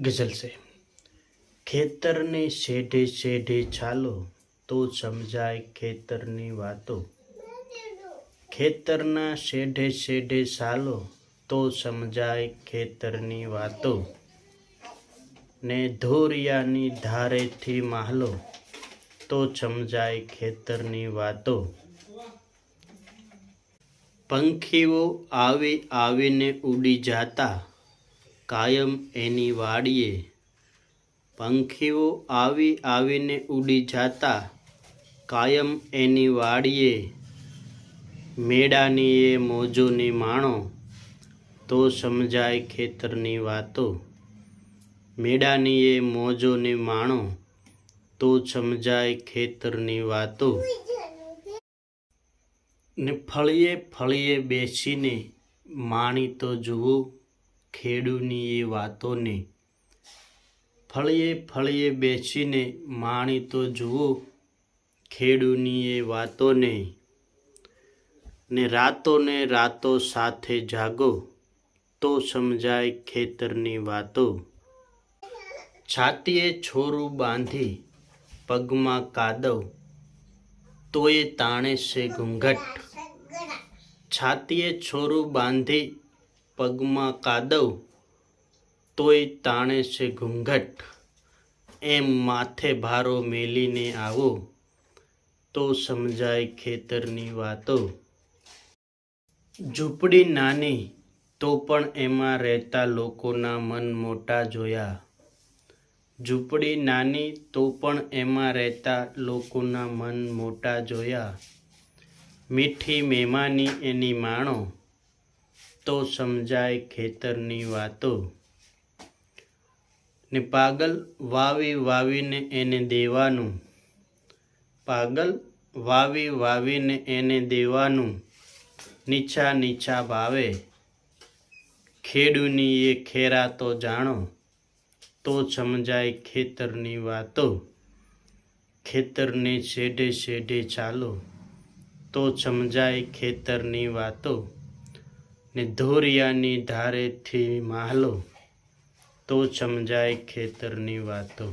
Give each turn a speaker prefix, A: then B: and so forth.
A: ગઝલ છે. ખેતરને શેઢે શેઢે ચાલો તો સમજાય ખેતરની વાતો. ખેતરના શેઢે શેઢે ચાલો તો સમજાય ખેતરની વાતો. ને ધોરિયાની ધારેથી માહલો, તો સમજાય ખેતરની વાતો. પંખીઓ આવી આવીને ઉડી જાતા કાયમ એની વાડીએ. પંખીઓ આવી આવીને ઉડી જાતા કાયમ એની વાડીએ. મેળાની એ મોજોની માણો, તો સમજાય ખેતરની વાતો. મેળાની એ મોજોની માણો, તો સમજાય ખેતરની વાતો. ને ફળીએ ફળીએ બેસીને માણી તો જુઓ ખેડૂની એ વાતોને ફળીએ ફળીએ બેસીને માણી તો જુઓ, ખેડૂની એ વાતોને ને રાતોને રાતો સાથે જાગો, તો સમજાય ખેતરની વાતો. છાતીએ છોરું બાંધી પગમાં કાદવ, તોય તાણે છે ઘૂંઘટ. છાતીએ છોરું બાંધી પગમાં કાદવ, તોય તાણે છે ઘૂંઘટ. એમ માથે ભારો મેલીને આવો, તો સમજાય ખેતરની વાતો. ઝૂંપડી નાની, તો પણ એમાં રહેતા લોકોના મન મોટા જોયા. ઝૂંપડી નાની, તો પણ એમાં રહેતા લોકોના મન મોટા જોયા. મીઠી મહેમાની એની માણો તો સમજાય ખેતરની વાતો. ને પાગલ વાવી વાવીને એને દેવાનું. પાગલ વાવી વાવીને એને દેવાનું. નીચા નીચા ભાવે. ખેડૂની એ ખેરા તો જાણો. તો સમજાય ખેતરની વાતો. ખેતરને શેઢે શેઢે ચાલો. તો સમજાય ખેતરની વાતો. ને ધોરિયાની ધારેથી માહલો તો સમજાય ખેતરની વાતો.